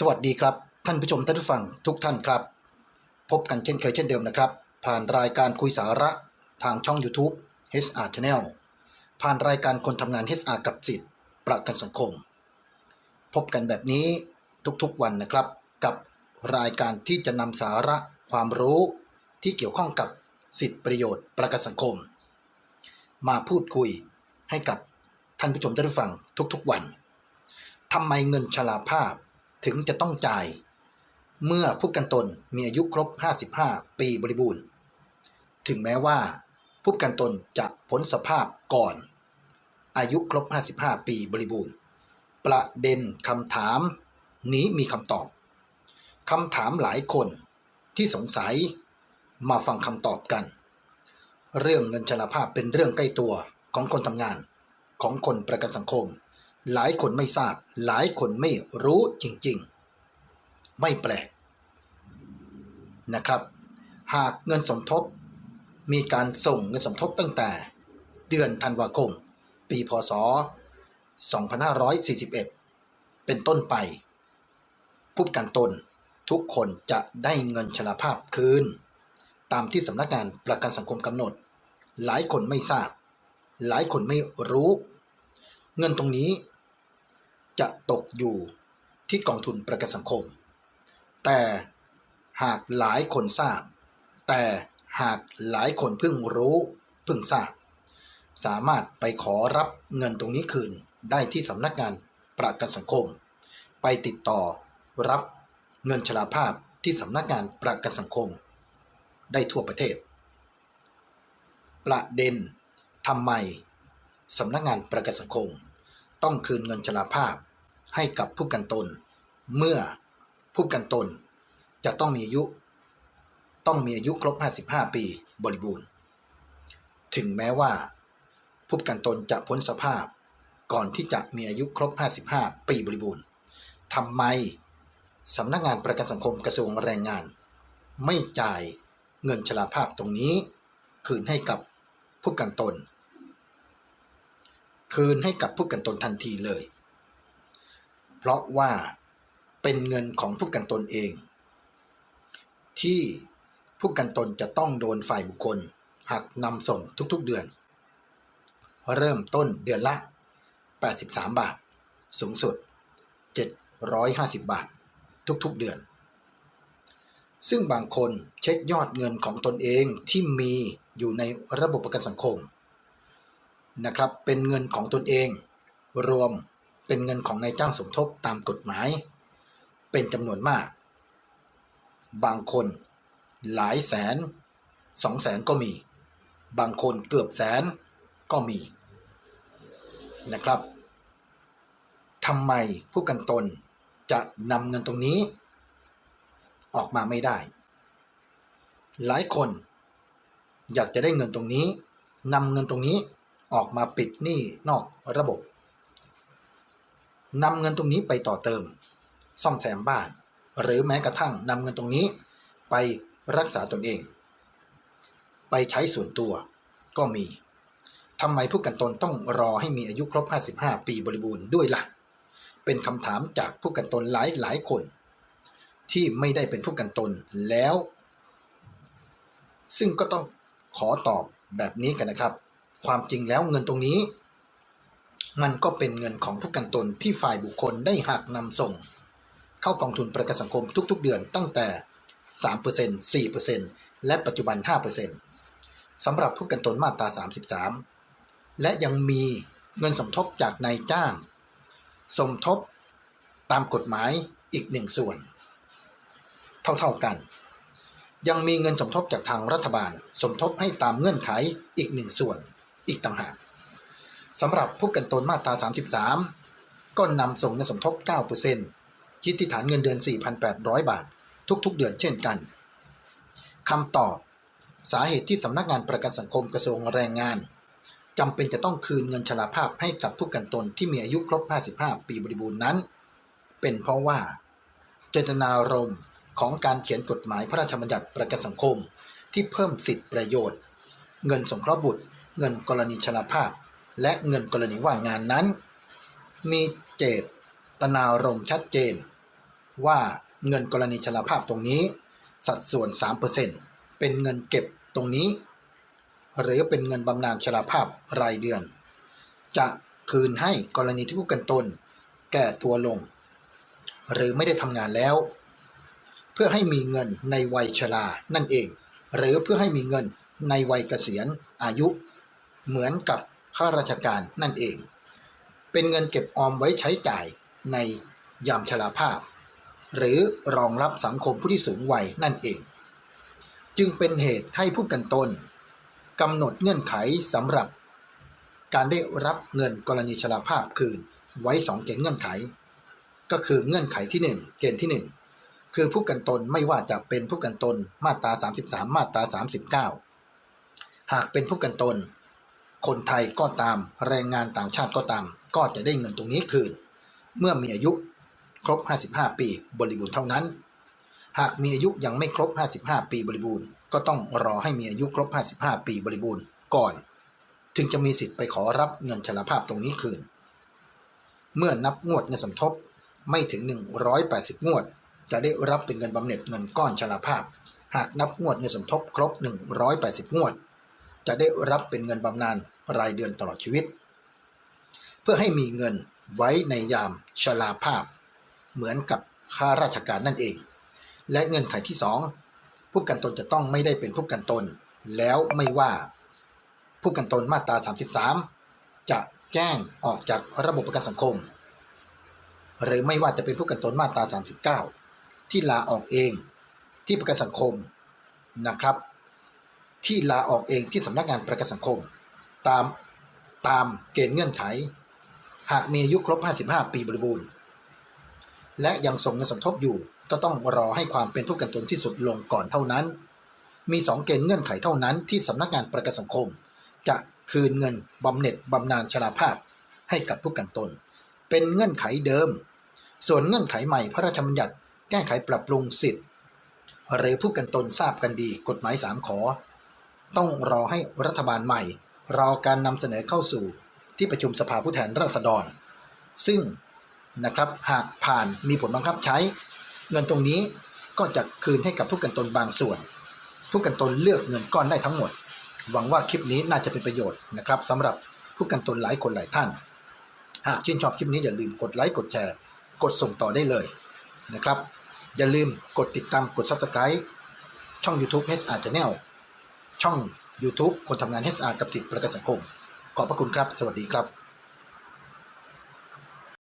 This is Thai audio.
สวัสดีครับ ท่านผู้ชมท่านผู้ฟังทุกท่านครับ พบกันเช่นเคยเช่นเดิมนะครับ ผ่านรายการคุยสาระทางช่อง YouTube HR Channel ผ่านรายการคนทำงาน HR กับสิทธิ์ประกันสังคม พบกันแบบนี้ทุกๆวันนะครับ กับรายการที่จะนำสาระความรู้ที่เกี่ยวข้องกับสิทธิประโยชน์ประกันสังคม มาพูดคุยให้กับท่านผู้ชมท่านผู้ฟังทุกๆวันทำไมเงินชราภาพ ถึงจะต้องจ่าย เมื่อผู้กันตนมีอายุครบ 55 ปีบริบูรณ์ ถึงแม้ว่าผู้กันตนจะพ้นสภาพก่อน อายุครบ 55 ปีบริบูรณ์ ประเด็นคำถามนี้มีคำตอบคำถามหลายคนที่สงสัยมาฟังคำตอบกัน เรื่องเงินชราภาพเป็นเรื่องใกล้ตัวของคนทำงานของคนประกันสังคม หลายคนไม่ทราบ หลายคนไม่รู้จริงๆ ไม่แปลกนะครับ หากเงินสมทบมีการส่งเงินสมทบตั้งแต่เดือนธันวาคม ปีพศ 2541 เป็นต้นไป ผู้ประกันตนทุกคนจะได้เงินชราภาพคืน ตามที่สำนักงานประกันสังคมกำหนด หลายคนไม่ทราบ หลายคนไม่รู้ เงินตรงนี้ จะตกอยู่ที่กองทุนประกันสังคม แต่หากหลายคนทราบ แต่หากหลายคนเพิ่งรู้เพิ่งทราบ สามารถไปขอรับเงินตรงนี้คืนได้ที่สำนักงานประกันสังคม ไปติดต่อรับเงินชราภาพที่สำนักงานประกันสังคม ได้ทั่วประเทศ ประเด็นทำไมสำนักงานประกันสังคม ต้องคืนเงินชราภาพ ให้กับผู้กันตน เมื่อผู้กันตน จะต้องมีอายุ ต้องมีอายุครบ 55 ปีบริบูรณ์ ถึงแม้ว่าผู้กันตนจะพ้นสภาพ ก่อนที่จะมีอายุครบ 55 ปีบริบูรณ์ทำไมสำนักงานประกันสังคมกระทรวงแรงงาน ไม่จ่ายเงินชราภาพตรงนี้ คืนให้กับผู้กันตน คืนให้กับผู้กันตนทันทีเลย เพราะว่าเป็นเงินของผู้กันตนเอง ที่ผู้กันตนจะต้องโดนฝ่ายบุคคลหักนำส่งทุกๆเดือน เริ่มต้นเดือนละ 83 บาท สูงสุด 750 บาท ทุกๆเดือน ซึ่งบางคนเช็คยอดเงินของตนเองที่มีอยู่ในระบบประกันสังคมนะครับ เป็นเงินของตนเอง รวม เป็นเงินของนายจ้างสมทบตามกฎหมาย เป็นจำนวนมาก บางคนหลายแสนสองแสนก็มี บางคนเกือบแสนก็มีนะครับทำไมผู้กันตนจะนำเงินตรงนี้ ออกมาไม่ได้ หลายคนอยากจะได้เงินตรงนี้นำเงินตรงนี้ออกมาปิดหนี้นอกระบบ นำเงินตรงนี้ไปต่อเติม ซ่อมแซมบ้าน หรือแม้กระทั่งนำเงินตรงนี้ ไปรักษาตนเอง ไปใช้ส่วนตัวก็มีทำไมผู้กันตนต้องรอให้มีอายุครบ 55 ปีบริบูรณ์ด้วยละ่ะ เป็นคำถามจากผู้กันตนหลายหลายคน ที่ไม่ได้เป็นผู้กันตนแล้ว ซึ่งก็ต้องขอตอบแบบนี้กันนะครับ ความจริงแล้วเงินตรงนี้ มันก็เป็นเงินของผู้กันตนที่ฝ่ายบุคคลได้หักนำส่ง เข้ากองทุนประกันสังคมทุกๆเดือนตั้งแต่ 3% 4%และปัจจุบัน 5%สำหรับผู้กันตนมาตรา 33 และยังมีเงินสมทบจากนายจ้าง สมทบตามกฎหมายอีกหนึ่งส่วน เท่าๆกัน ยังมีเงินสมทบจากทางรัฐบาล สมทบให้ตามเงื่อนไขอีกหนึ่งส่วน อีกต่างหาก สำหรับผู้กันตนมาตรา 33 ก็นำส่งเงินสมทบ 9%คิดที่ฐานเงินเดือน 4,800 บาท ทุกๆ เดือนเช่นกันคำตอบ สาเหตุที่สำนักงานประกันสังคมกระทรวงแรงงานจำเป็นจะต้องคืนเงินชราภาพให้กับผู้กันตนที่มีอายุครบ 55 ปีบริบูรณ์นั้น เป็นเพราะว่า เจตนารมณ์ของการเขียนกฎหมายพระราชบัญญัติประกันสังคม ที่เพิ่มสิทธิประโยชน์ เงินสงเคราะห์บุตร เงินกรณีชราภาพ และเงินกรณีว่างงานนั้น มีเจตนารมชัดเจน ว่าเงินกรณีชราภาพตรงนี้ สัดส่วน 3%เป็นเงินเก็บตรงนี้ หรือเป็นเงินบำนาญชราภาพรายเดือน จะคืนให้กรณีที่ผู้กันตน แก่ตัวลง หรือไม่ได้ทำงานแล้ว เพื่อให้มีเงินในวัยชรานั่นเอง หรือเพื่อให้มีเงินในวัยเกษียณอายุ เหมือนกับ ข้าราชการนั่นเอง เป็นเงินเก็บออมไว้ใช้จ่ายในยามชราภาพ หรือรองรับสังคมผู้ที่สูงวัยนั่นเอง จึงเป็นเหตุให้ผู้กันตนกำหนดเงื่อนไขสำหรับ การได้รับเงินกรณีชราภาพคืนไว้สองเกณฑ์เงื่อนไข ก็คือเงื่อนไขที่หนึ่งเกณฑ์ที่หนึ่งคือผู้กันตนไม่ว่าจะเป็นผู้กันตนมาตรา 33 มาตรา 39 หากเป็นผู้กันตน คนไทยก็ตาม แรงงานต่างชาติก็ตาม ก็จะได้เงินตรงนี้คืน เมื่อมีอายุครบ 55 ปีบริบูรณ์เท่านั้น หากมีอายุยังไม่ครบ 55 ปีบริบูรณ์ ก็ต้องรอให้มีอายุครบ 55 ปีบริบูรณ์ก่อน ถึงจะมีสิทธิ์ไปขอรับเงินชราภาพตรงนี้คืน เมื่อนับงวดเงินสมทบไม่ถึง 180 งวด จะได้รับเป็นเงินบำเหน็จเงินก้อนชราภาพ หากนับงวดเงินสมทบครบ 180 งวด จะได้รับเป็นเงินบำนาญ รายเดือนตลอดชีวิต เพื่อให้มีเงินไว้ในยามชราภาพ เหมือนกับข้าราชการนั่นเอง และเงินไขที่ 2 ผู้กันตนจะต้องไม่ได้เป็นผู้กันตน แล้วไม่ว่า ผู้กันตนมาตรา 33 จะแจ้งออกจากระบบประกันสังคม หรือไม่ว่าจะเป็นผู้กันตนมาตรา 39 ที่ลาออกเองที่ประกันสังคมนะครับ ที่ลาออกเองที่สำนักงานประกันสังคม ตามตามเกณฑ์เงื่อนไข หากมีอายุครบ 55 ปีบริบูรณ์ และยังส่งเงินสมทบอยู่ก็ต้องรอให้ความเป็นผู้กันตนที่สุดลงก่อนเท่านั้น มี 2 เกณฑ์เงื่อนไขเท่านั้นที่สำนักงานประกันสังคม จะคืนเงินบำเหน็จบำนาญชราภาพให้กับผู้กันตน เป็นเงื่อนไขเดิม ส่วนเงื่อนไขใหม่พระราชบัญญัติแก้ไขปรับปรุงสิทธิ์หรือผู้กันตนทราบกันดีกฎหมาย 3 ขอ ต้องรอให้รัฐบาลใหม่ รอการนำเสนอเข้าสู่ที่ประชุมสภาผู้แทนราษฎร ซึ่งนะครับหากผ่านมีผลบังคับใช้ เงินตรงนี้ก็จะคืนให้กับผู้กันตนบางส่วนผู้กันตนเลือกเงินก้อนได้ทั้งหมด หวังว่าคลิปนี้น่าจะเป็นประโยชน์นะครับสำหรับผู้กันตนหลายคนหลายท่าน หากชื่นชอบคลิปนี้อย่าลืมกดไลค์กดแชร์ กดส่งต่อได้เลยนะครับ อย่าลืมกดติดตามกด Subscribe ช่อง YouTube HR Channel ช่อง YouTube คนทำงาน HR กับสิทธิประกันสังคม ขอบพระคุณครับ สวัสดีครับ